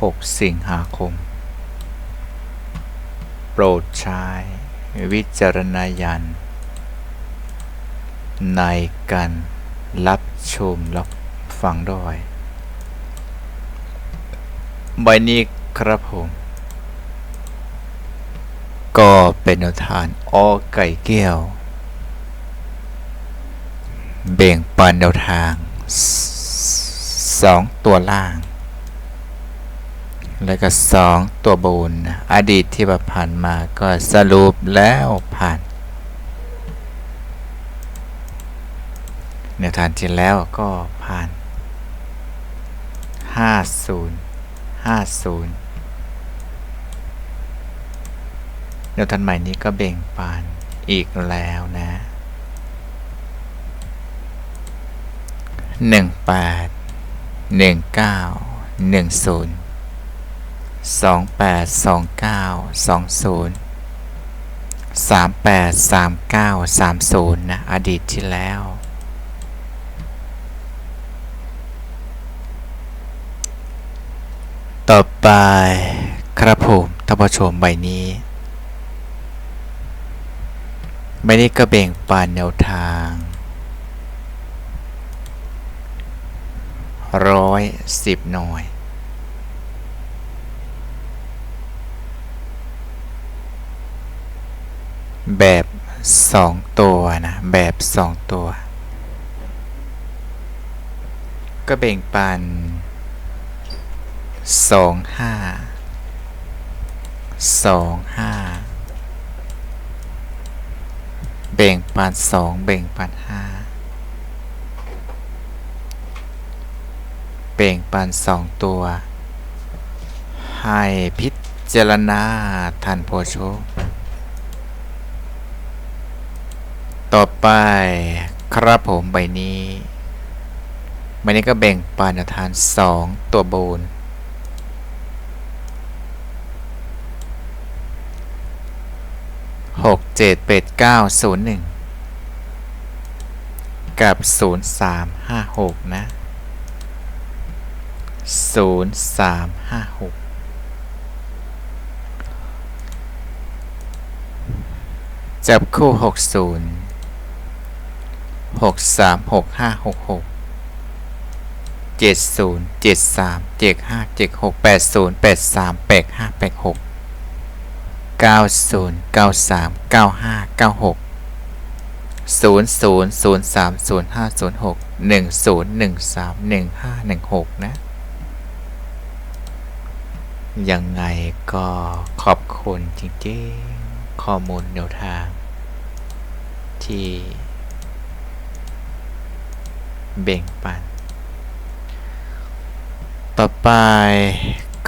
6 สิงหาคม โปรดใช้ วิจารณญาณในการรับชมรับฟังด้วยใบนี้ครับผม ก็เป็นแนวทานออไก่แก้วเบ่งปันแนวทางสองตัวล่าง แล้วก็สองตัวบนนอดีตที่ผ่านมาก็สรุปแล้วผ่านแนวทางที่แล้วก็ผ่าน 50 50แนวทางใหม่นี้ก็เบ่งปานอีกแล้วนะ 18 19 10 สองแปดสองเก้าสองศูนย์สามแปดสามเก้าสามศูนย์นะ อดีตที่แล้ว ต่อไป ครับผมท่านผู้ชมใบนี้ใบนี้ก็เบ่งปานแนวทางร้อยสิบหน่วย แบบสองตัวนะ แบบสองตัว ก็แบ่งปันสองห้าสองห้าแบ่งปันสองแบ่งปันห้าแบ่งปันสองตัว ให้พิจารณาท่านผู้ชม ต่อ ไปครับผมใบนี้ใบนี้ก็แบ่งปานทานสองตัวบนหกเจ็ดเป็ดเก้าศูนย์หนึ่งกับศูนย์สามห้าหกนะศูนย์สามห้าหกจับคู่หกศูนย์ หกสามหกห้าหกหกเจ็ดศูนย์เจ็ดสามเจ็ดห้าเจ็ดหกแปดศูนย์แปดสามแปดห้าแปดหกเก้าศูนย์เก้าสามเก้าห้าเก้าหกศูนย์ศูนย์ศูนย์สามศูนย์ห้าศูนย์หกหนึ่งศูนย์หนึ่งสามหนึ่งห้าหนึ่งหกนะ ยังไงก็ขอบคุณจริงๆ ข้อมูลแนวทางที่ เบ่งปัน ต่อไป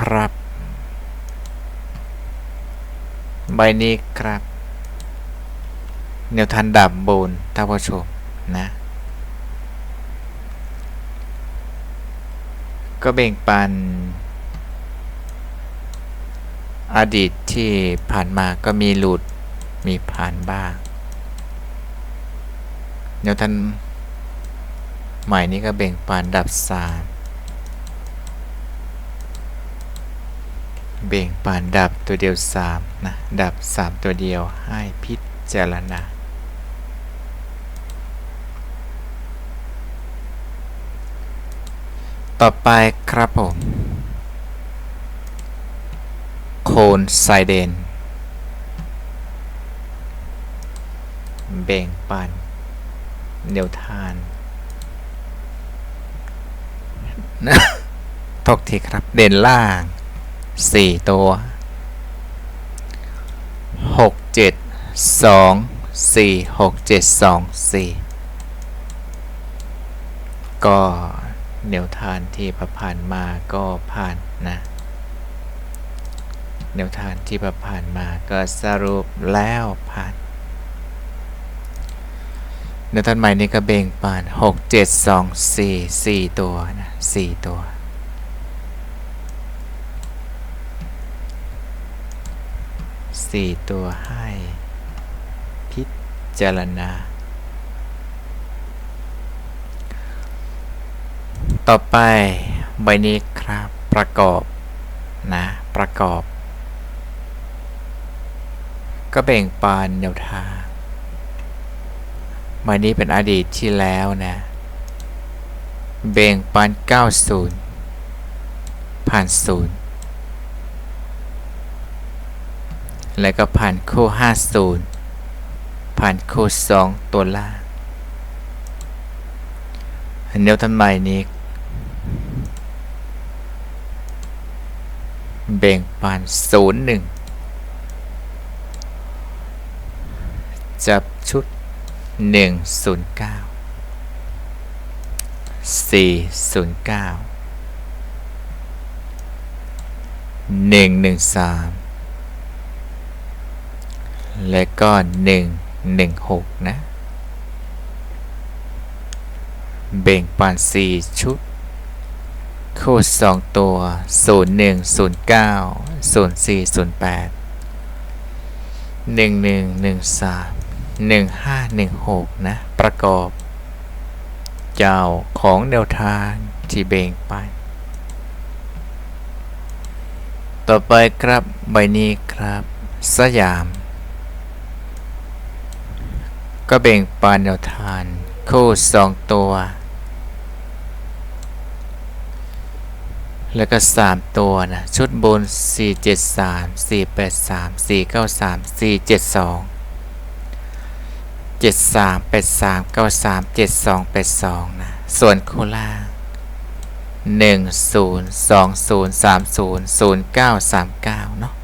ครับ ใบนี้ครับ แนวทันดับบนท่านผู้ชมนะ ก็เบ่งปัน อดีตที่ผ่านมาก็มีหลุดมีผ่านบ้างแนวทัน ใหม่นี้ก็เบ่งปานดับสามเบ่งปานดับตัวเดียวสามนะดับสามตัวเดียวให้พิจารณาต่อไปครับผม โคนไซเดน เบ่งปันเนวทาน นะทกทีครับ เด่นล่างสี่ตัวหกเจ็ดสองสี่หกเจ็ดสองสี่ก็แนวทานที่ผ่านมาก็ผ่านนะแนวทางที่ผ่านมาก็สรุปแล้วผ่าน แนวทางใหม่นี้ก็เบ่งปานหกเจ็ดสองสี่สี่ตัวนะสี่ตัวสี่ตัวให้พิจารณา ต่อไปใบนี้ครับประกอบนะประกอบ ก็แบ่งปานแนวทาง ใบนี้เป็นอดีตที่แล้วนะแบ่งปาน90 ผ่าน 0 แล้วก็ผ่านคู่ 50 ผ่านคู่ 2 ตัวล่างแนวทำไมนี้แบ่งปันศูนย์หนึ่งจับชุด หนึ่งศูนย์เก้าสี่ศูนย์เก้าหนึ่งหนึ่งสามและก็หนึ่งหนึ่งหกนะแบ่งปันสี่ชุด คู่สองตัว0 1 0 9 0 4 0 8 1 1 1 3 1 5 1 6นะ ประกอบ เจ้าของแนวทางที่เบ่งไป ต่อไปครับใบนี้ครับ สยาม ก็เบ่งปานแนวทางคู่สองตัว แล้วก็ 3 ตัวนะ ชุดบน 473 483 493 472 73 83 93 72 82นะส่วนคู่ล่าง 10 20 30 30 0939 เนาะ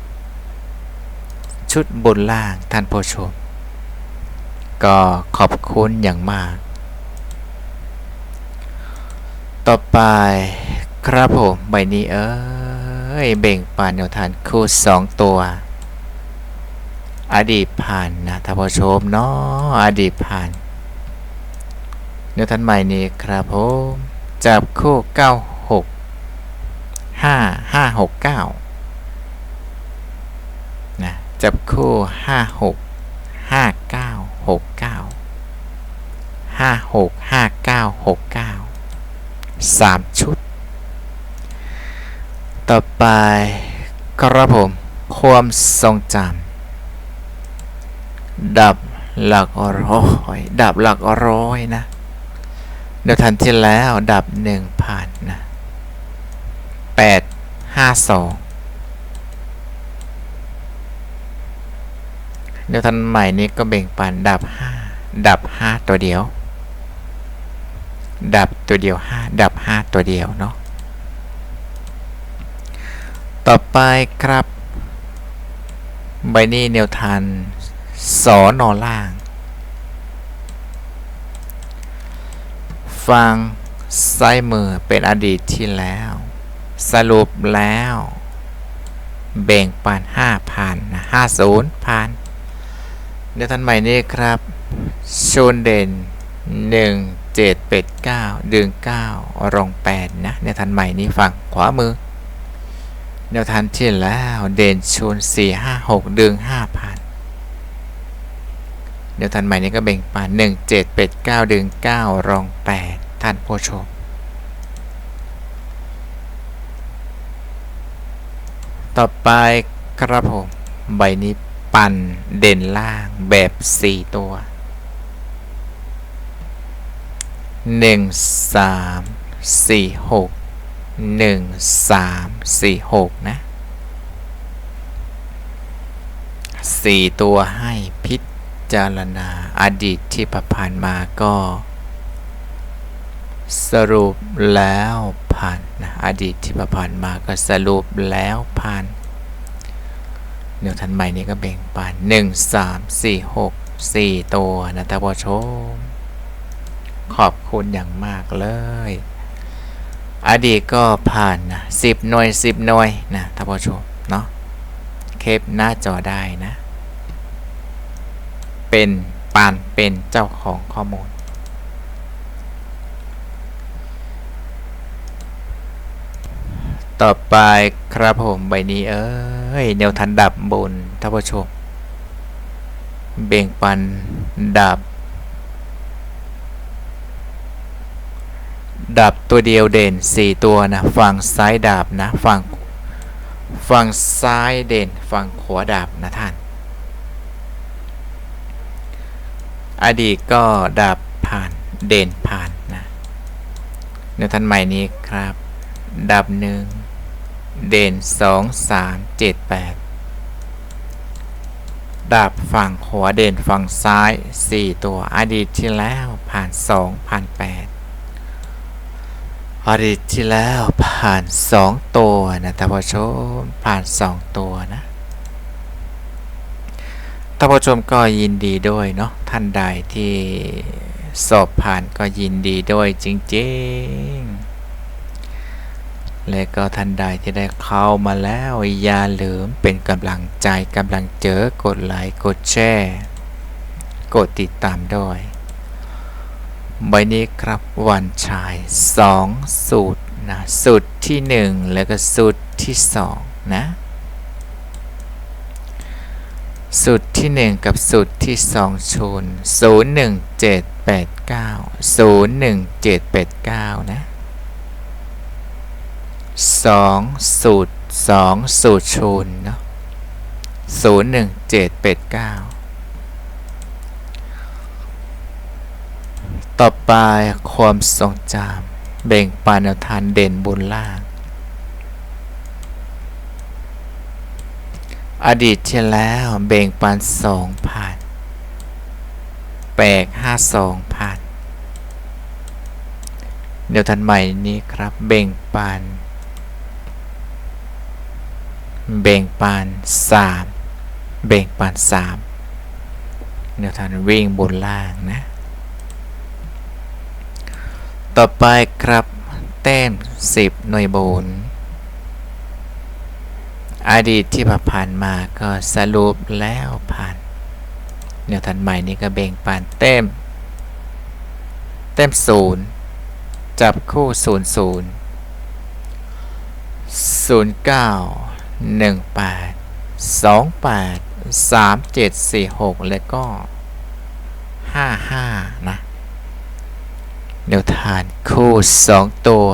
ชุดบนล่างท่านผู้ชม ก็ขอบคุณอย่างมาก ต่อไปครับผมใบนี้เอ้ยเบ่งปานแนวทานคู่สองตัว อดีตผ่านนะท่านผู้ชมเนาะอดีตผ่านแนวทานใหม่นี้ครับผมจับคู่เก้าหกห้าห้าหกเก้านะจับคู่ห้าหกห้าเก้าหกเก้าห้าหกห้าเก้าหกเก้าสามชุด ต่อไปครับผมความทรงจำ ดับหลักร้อยดับหลักร้อยนะเดี๋ยวทันที่แล้วดับหนึ่งผ่านนะแปดห้าสองเดี๋ยวทันใหม่นี้ก็เบ่งปันดับห้าดับห้าตัวเดียว ดับตัวเดียวห้าดับห้าตัวเดียวเนาะต่อไปครับ ใบนี้แนวทาน สอนอล่าง ฟังซ้ายมือเป็นอดีตที่แล้ว สรุปแล้ว แบ่งปันห้าพันห้าศูนย์พันเดี๋ยวทันใหม่นี้ครับชนเด่นหนึ่งเจ็ดเป็ดเก้าดึงเก้ารองแปดนะเดี๋ยวทันใหม่นี้ฝั่งขวามือแนวทางที่แล้วเด่นชน4 5 6ดึง5,000แน เดี๋ยวทางใหม่นี้ก็เบ่งปาน1 7 8 9ดึง9รอง 8 ท่านผู้ชม ต่อไปครับผม ใบนี้ปั่นเด่นล่างแบบ 4 ตัว 1 3 4 6หนึ่งสามสี่หกนะสี่ตัวให้พิจารณาอดีตที่ผ่านมาก็ สรุปแล้วผ่านนะอดีตที่ผ่านมาก็สรุปแล้วผ่านเดี๋ยวทันใหม่นี้ก็แบ่งปันหนึ่งสามสี่หกสี่ตัวนะท่านผู้ชม ขอบคุณอย่างมากเลย อดีตก็ผ่านนะสิบหน่วยสิบหน่วยนะท่านผู้ชมเนาะเคปหน้าจอได้นะ เป็นปานเป็นเจ้าของข้อมูล ต่อไปครับผมใบนี้เอ้ยแนวทันดับบนท่านผู้ชม เบ่งปันดับ ดับตัวเดียวเด่น 4 ตัวนะ ฝั่งซ้ายดับนะ ฝั่งฝั่งซ้ายเด่น ฝั่งขวาดับนะท่าน อดีตก็ดับผ่านเด่นผ่านนะในท่านใหม่นี้ครับ ดับหนึ่งเด่นสองสามเจ็ดแปดดับฝั่งขวาเด่นฝั่งซ้าย 4 ตัวอดีตที่แล้วผ่าน2ผ่าน8อดีตที่แล้วผ่าน 2 ตัวนะท่านผู้ชมผ่าน 2 ตัวนะานผู้ชมก็ยินดีด้วยเนาะท่านใดที่สอบผ่านก็ยินดีด้วยจริงๆ และก็ท่านใดที่ได้เข้ามาแล้วอย่าลืมเป็นกำลังใจกำลังเจอกดไลค์กดแชร์กดติดตามด้วยใบนี้ครับวันชาย 2 สูตรนะสูตรที่ 1 แล้วก็สูตรที่ 2 นะ สูตรที่ 1 กับสูตรที่2ชน01789 01789 นะสองสูตรสองสูตรชูนเนาะศูนย์หนึ่งเจ็ดเป็ดเก้าต่อไปความทรงจำเบ่งปานแนวทานเด่นบนล่าง อดีตที่แล้วเบ่งปานสองผ่านแปกห้าสองผ่านเดี๋ยวทันใหม่นี้ครับเบ่งปานเบ่งปานสามเบ่งปานสามแนวทางวิ่งบนล่างนะ ต่อไปครับแต้มสิบหน่วยบน อดีตที่ผ่านมาก็สรุปแล้วผ่านแนวทางใหม่นี้ก็เบ่งปานเต้มเต้มศูนย์จับคู่ศูนย์ศูนย์ศูนย์เก้าหนึ่งแปดสองแปดสามเจ็ดสี่หกแล้วก็ห้าห้านะเดี๋ยวทานคู่สองตัว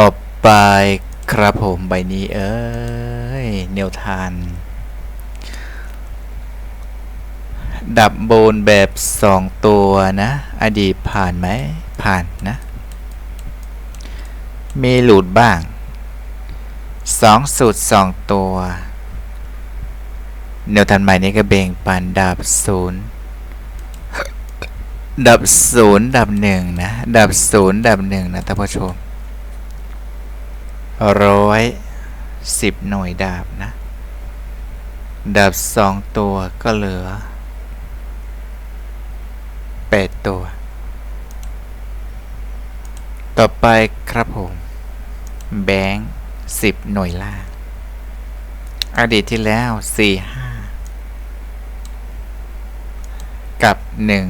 ต่อไปครับผมใบนี้เอ้ยเนวทาน ดับโบนแบบ 2 ตัวนะ อดีตผ่านไหมผ่านนะ มีหลุดบ้าง 2 สูตร 2 ตัวแนวทันใหม่นี้ก็เบ่งปันดับ 0ดับ0ดับ1นะ ดับ0ดับ1นะท่านผู้ชม ร้อยสิบหน่วยดาบนะ ดาบสองตัวก็เหลือแปดตัว ต่อไปครับผม แบงค์สิบหน่วยล่างอดีตที่แล้วสี่ห้ากับหนึ่ง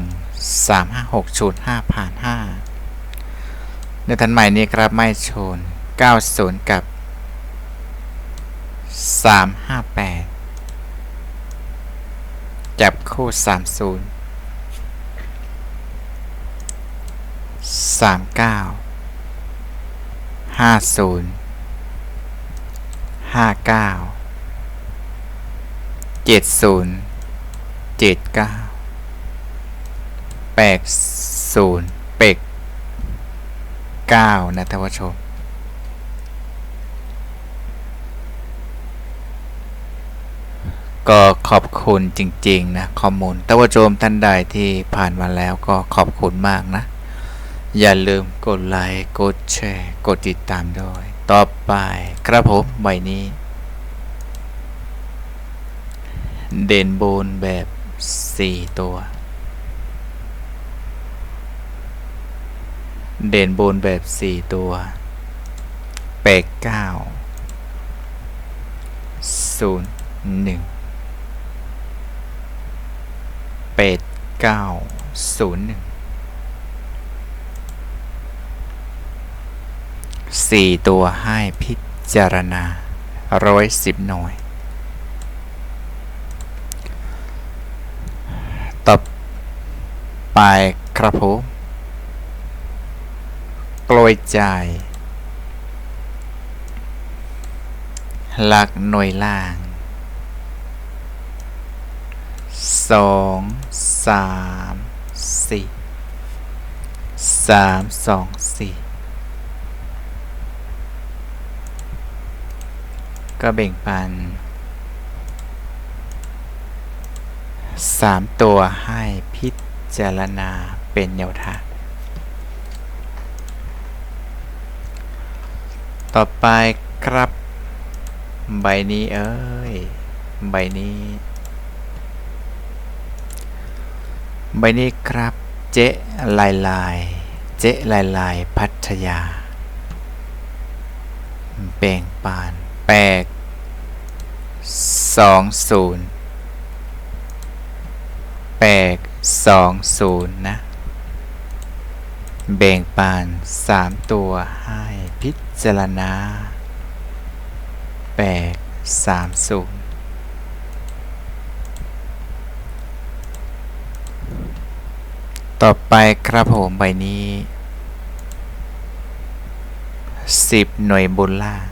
สามห้าหกชุดห้าผ่านห้าในทันใหม่นี้ครับไม่ชน 90 กับ 358 จับคู่ 30 39 50 59 70 79 80เป็ก9นะท่านผู้ชม ก็ขอบคุณจริง ๆ นะข้อมูล แต่ว่าโจมท่านใดที่ผ่านมาแล้วก็ขอบคุณมากนะ อย่าลืมกดไลค์กดแชร์กดติดตามด้วย ต่อไปครับผมใบนี้ เด่นโบนแบบ 4 ตัว เด่นโบนแบบสี่ตัวแปดเก้าศูนย์หนึ่งแปดเก้าศูนย์หนึ่งสี่ตัวให้พิจารณาร้อยสิบหน่วย ต่อไปครับผมกลอยใจาย หลักหน่วยล่าง สองสามสี่สามสองสี่ก็แบ่งปันสามตัวให้พิจารณาเป็นแนวทาง ต่อไปครับ ใบนี้เอ้ย ใบนี้ ใบนี้ครับ เจ๊ลายลาย เจ๊ลายลายพัทยาแบ่งปานแปกสองศูนย์แปกสองศูนย์นะแบ่งปานสามตัวให้พิจารณาแปกสามศูนย์ ต่อไปครับผมใบนี้สิบหน่วยบนล่าง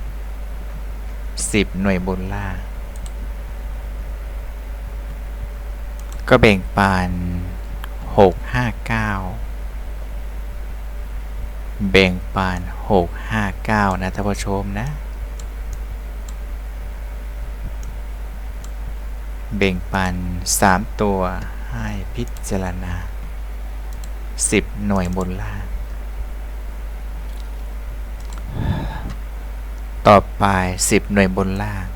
สิบหน่วยบนล่างก็แบ่งปานหกห้าเก้าแบ่งปานหกห้าเก้านะท่านผู้ชมนะ แบ่งปันสามตัวให้พิจารณา สิบหน่วยบนล่าง ต่อไปสิบหน่วยบนล่าง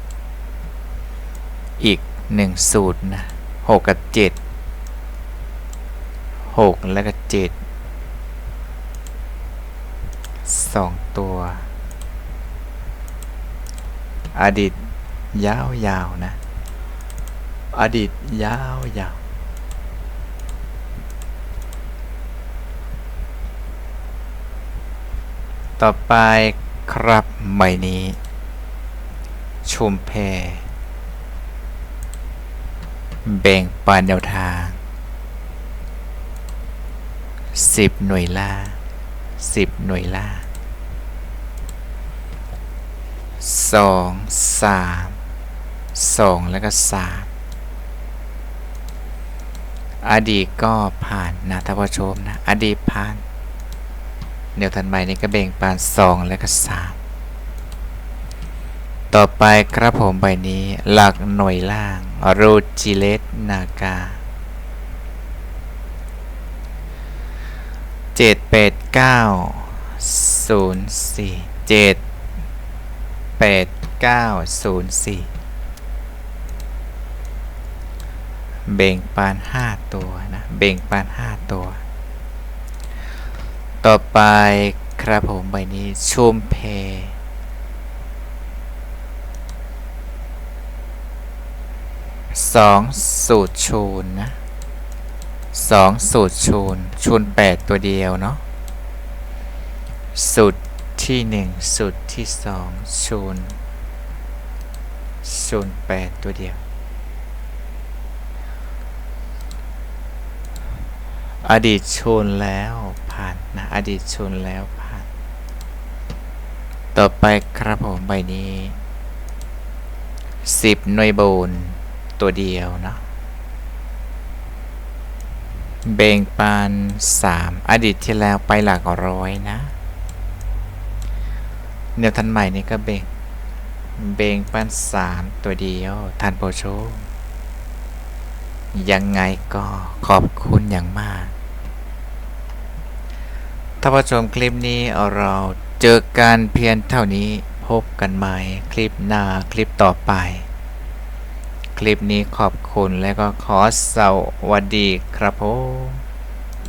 อีกหนึ่งสูตรนะหกกับเจ็ดหกแล้วก็เจ็ดสองตัว อดีตยาวๆนะ อดีตยาวๆ ต่อไปครับใบนี้ชุมแพแบ่งปันแนวทาง 10 หน่วยล่า 10 หน่วยล่าสองสามสองแล้วก็สามอดีตก็ผ่านนะท่านผู้ชมนะ อดีตผ่าน เดี๋ยวทันใบนี้ก็เบ่งปานสองแล้วก็สามต่อไปครับผมใบนี้หลักหน่วยล่างรูจิเลตนากาเจ็ดแปดเก้าศูนย์สี่เจ็ดแปดเก้าศูนย์สี่เบ่งปานห้าตัวนะ เบ่งปานห้าตัว ต่อไปครับผมใบนี้ชุมเพสองสูตรชูนนะสองสูตรชูนชูนแปดตัวเดียวเนาะสูตรที่หนึ่งสูตรที่สองชูนชูนแปดตัวเดียว อดีตชนแล้วผ่านนะ อดีตชนแล้วผ่าน ต่อไปครับผมใบนี้สิบหน่วยโบนตัวเดียวนะเบ่งปานสามอดีตที่แล้วไปหลักร้อยนะเนียวทันใหม่นี่ก็เบ่ง เบ่งปานสามตัวเดียวทันโปรโชยังไงก็ขอบคุณอย่างมาก ถ้าผู้ชมคลิปนี้เราเจอการเพียนเท่านี้พบกันใหม่คลิปหน้าคลิปต่อไป คลิปนี้ขอบคุณและก็ขอสวัสดีครับผม